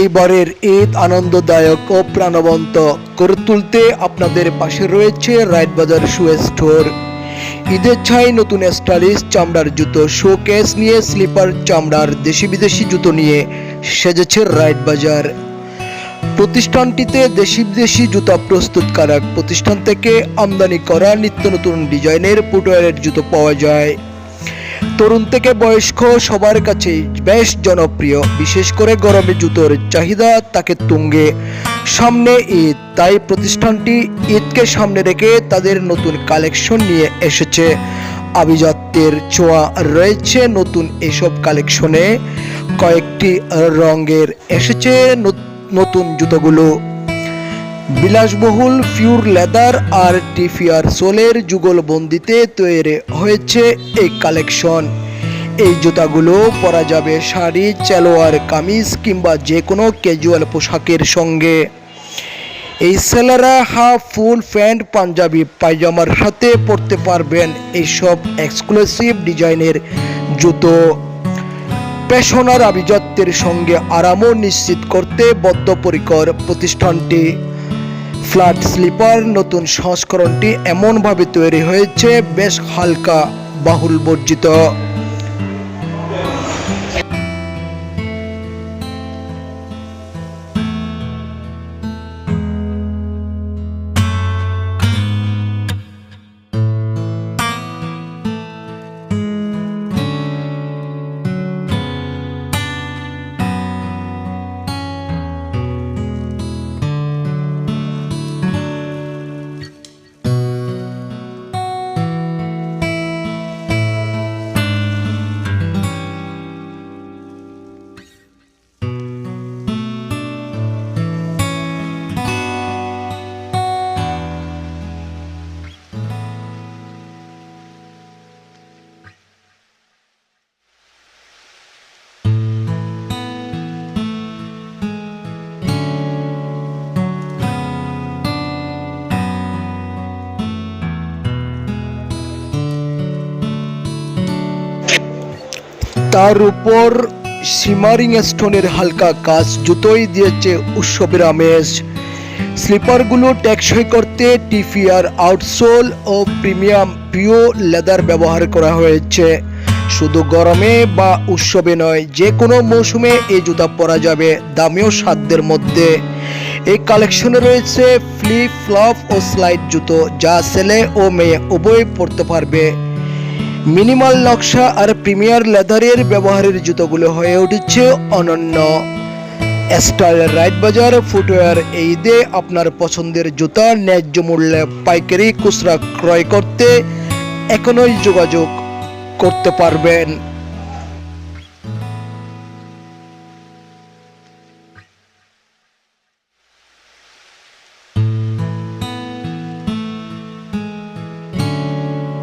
এইবারের ঈদ আনন্দদায়ক ও প্রাণবন্ত করে তুলতে আপনাদের পাশে রয়েছে রাইট বাজার শু স্টোর। ঈদের ছাই নতুন স্টাইলিশ চামড়ার জুতো, শোকেস নিয়ে স্লিপার চামড়ার দেশি বিদেশি জুতো নিয়ে সেজেছে রাইট বাজার। প্রতিষ্ঠানটিতে দেশি বিদেশি জুতা প্রস্তুতকারক প্রতিষ্ঠান থেকে আমদানি করা নিত্য নতুন ডিজাইনের ফুটওয়্যারের জুতো পাওয়া যায়। তরুণ থেকে বয়স্ক সবার কাছে বেশ জনপ্রিয়। বিশেষ করে গরমে জুতোর চাহিদা তাকে তুঙ্গে। সামনে ঈদ, তাই প্রতিষ্ঠানটি ঈদকে সামনে রেখে তাদের নতুন কালেকশন নিয়ে এসেছে। আভিজাত্যের ছোঁয়া রয়েছে নতুন এসব কালেকশনে। কয়েকটি রঙের এসেছে নত- নতুন জুতোগুলো। বিলাসবহুল পিওর লেদার আর টিফিয়ার সোলের যুগলবন্দিতে তৈরি হয়েছে এই কালেকশন। এই জুতাগুলো পরা যাবে শাড়ি, চেলোয়ার, কামিজ কিংবা যে কোনো ক্যাজুয়াল পোশাকের সঙ্গে। এই ছেলেরা হাফ, ফুল, প্যান্ট, পাঞ্জাবি, পায়জামার সাথে পরতে পারবেন এইসব এক্সক্লুসিভ ডিজাইনের জুতো। পেশনার আভিজাত্যের সঙ্গে আরামও নিশ্চিত করতে বদ্ধপরিকর প্রতিষ্ঠানটি। ফ্ল্যাট স্লিপার নতুন সংস্করণটি এমনভাবে তৈরি হয়েছে বেশ হালকা বাহুল বর্জিত। তার উপর সিমারিং স্টোনের হালকা কাজ জুতোই দিয়েছে উৎসবের আমেজ। স্লিপারগুলো টেকসই করতে টিফিয়ার আউটসোল ও প্রিমিয়াম পিও লেদার ব্যবহার করা হয়েছে। শুধু গরমে বা উৎসবে নয় যে কোনো মৌসুমে এই জুতা পরা যাবে দামেও সাধ্যের মধ্যে। এই কালেকশনে রয়েছে ফ্লিপ ফ্লপ ও স্লাইড জুতো, যা ছেলে ও মেয়ে উভয় পরতে পারবে। মিনিমাল নকশা আর প্রিমিয়ার লেদারের ব্যবহারের জুতোগুলো হয়ে উঠেছে অনন্য। স্টার রাইট বাজার ফুটওয়্যার এই ঈদে আপনার পছন্দের জুতা ন্যায্য মূল্যে পাইকারি খুচরা ক্রয় করতে এখনই যোগাযোগ করতে পারবেন।